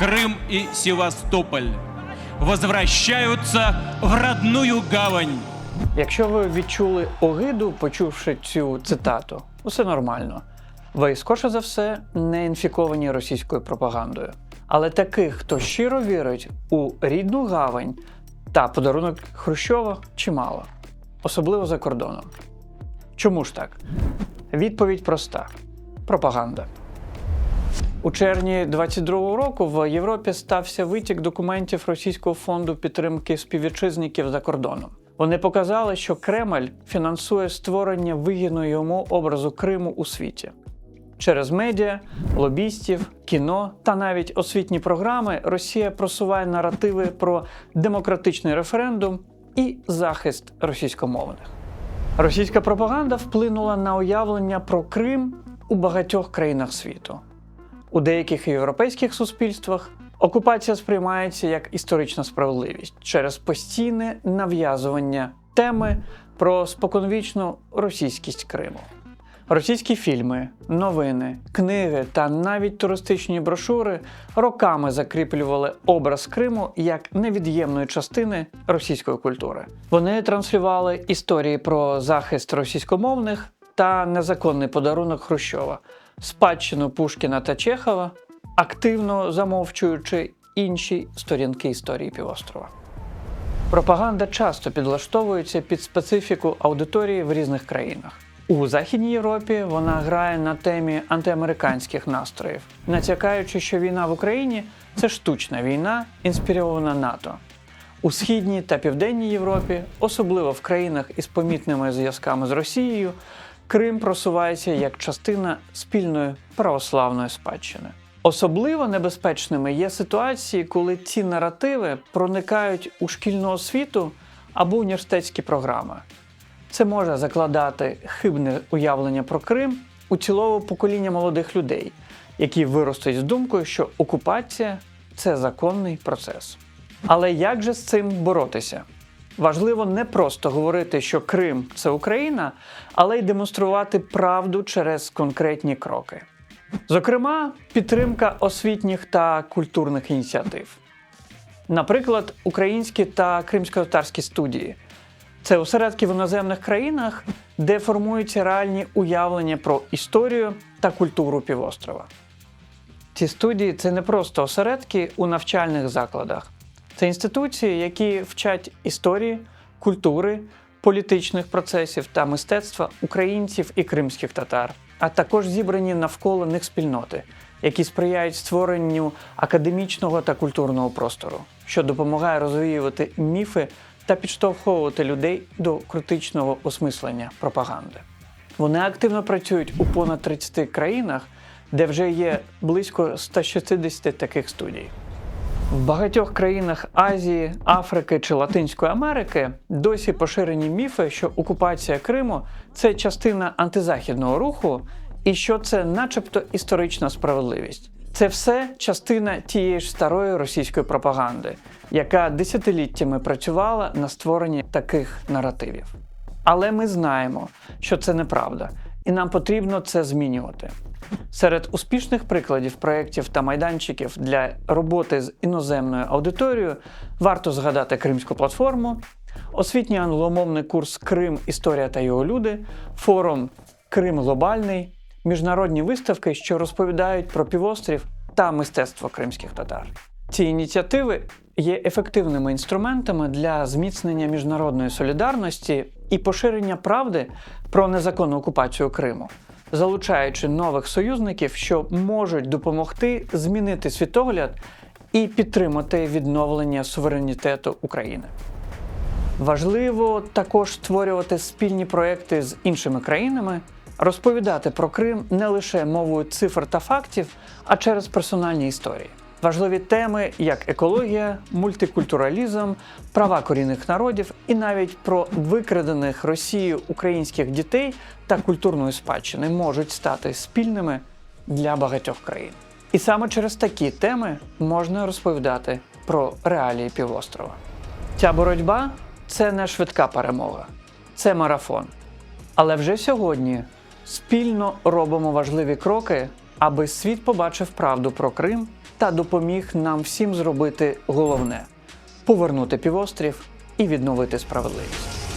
Крым и Севастополь возвращаются в родную гавань. Якщо ви відчули огиду, почувши цю цитату, усе нормально. Ви, скорше за все, не інфіковані російською пропагандою. Але таких, хто щиро вірить у рідну гавань та подарунок Хрущова, чимало, особливо за кордоном. Чому ж так? Відповідь проста: пропаганда. У червні 22-го року в Європі стався витік документів Російського фонду підтримки співвітчизників за кордоном. Вони показали, що Кремль фінансує створення вигідного йому образу Криму у світі. Через медіа, лобістів, кіно та навіть освітні програми Росія просуває наративи про демократичний референдум і захист російськомовних. Російська пропаганда вплинула на уявлення про Крим у багатьох країнах світу. У деяких європейських суспільствах окупація сприймається як історична справедливість через постійне нав'язування теми про споконвічну російськість Криму. Російські фільми, новини, книги та навіть туристичні брошури роками закріплювали образ Криму як невід'ємної частини російської культури. Вони транслювали історії про захист російськомовних та незаконний подарунок Хрущова, спадщину Пушкіна та Чехова, активно замовчуючи інші сторінки історії півострова. Пропаганда часто підлаштовується під специфіку аудиторії в різних країнах. У Західній Європі вона грає на темі антиамериканських настроїв, натякаючи, що війна в Україні це штучна війна, інспірована НАТО. У східній та південній Європі, особливо в країнах із помітними зв'язками з Росією, Крим просувається як частина спільної православної спадщини. Особливо небезпечними є ситуації, коли ці наративи проникають у шкільну освіту або університетські програми. Це може закладати хибне уявлення про Крим у цілове покоління молодих людей, які виростуть з думкою, що окупація це законний процес. Але як же з цим боротися? Важливо не просто говорити, що Крим це Україна, але й демонструвати правду через конкретні кроки. Зокрема, підтримка освітніх та культурних ініціатив. Наприклад, українські та кримсько-татарські студії. Це осередки в іноземних країнах, де формуються реальні уявлення про історію та культуру півострова. Ці студії це не просто осередки у навчальних закладах, це інституції, які вчать історії, культури, політичних процесів та мистецтва українців і кримських татар, а також зібрані навколо них спільноти, які сприяють створенню академічного та культурного простору, що допомагає розвіювати міфи та підштовховувати людей до критичного осмислення пропаганди. Вони активно працюють у понад 30 країнах, де вже є близько 160 таких студій. В багатьох країнах Азії, Африки чи Латинської Америки досі поширені міфи, що окупація Криму це частина антизахідного руху і що це, начебто, історична справедливість. Це все частина тієї ж старої російської пропаганди, яка десятиліттями працювала на створенні таких наративів. Але ми знаємо, що це неправда, і нам потрібно це змінювати. Серед успішних прикладів проєктів та майданчиків для роботи з іноземною аудиторією варто згадати Кримську платформу, освітній англомовний курс Крим, Історія та його люди, форум Крим Глобальний, міжнародні виставки, що розповідають про півострів та мистецтво кримських татар. Ці ініціативи є ефективними інструментами для зміцнення міжнародної солідарності і поширення правди про незаконну окупацію Криму, залучаючи нових союзників, що можуть допомогти змінити світогляд і підтримати відновлення суверенітету України. Важливо також створювати спільні проекти з іншими країнами, розповідати про Крим не лише мовою цифр та фактів, а через персональні історії. Важливі теми, як екологія, мультикультуралізм, права корінних народів і навіть про викрадених Росією українських дітей та культурної спадщини можуть стати спільними для багатьох країн. І саме через такі теми можна розповідати про реалії півострова. Ця боротьба це не швидка перемога, це марафон. Але вже сьогодні спільно робимо важливі кроки, аби світ побачив правду про Крим та допоміг нам всім зробити головне повернути півострів і відновити справедливість.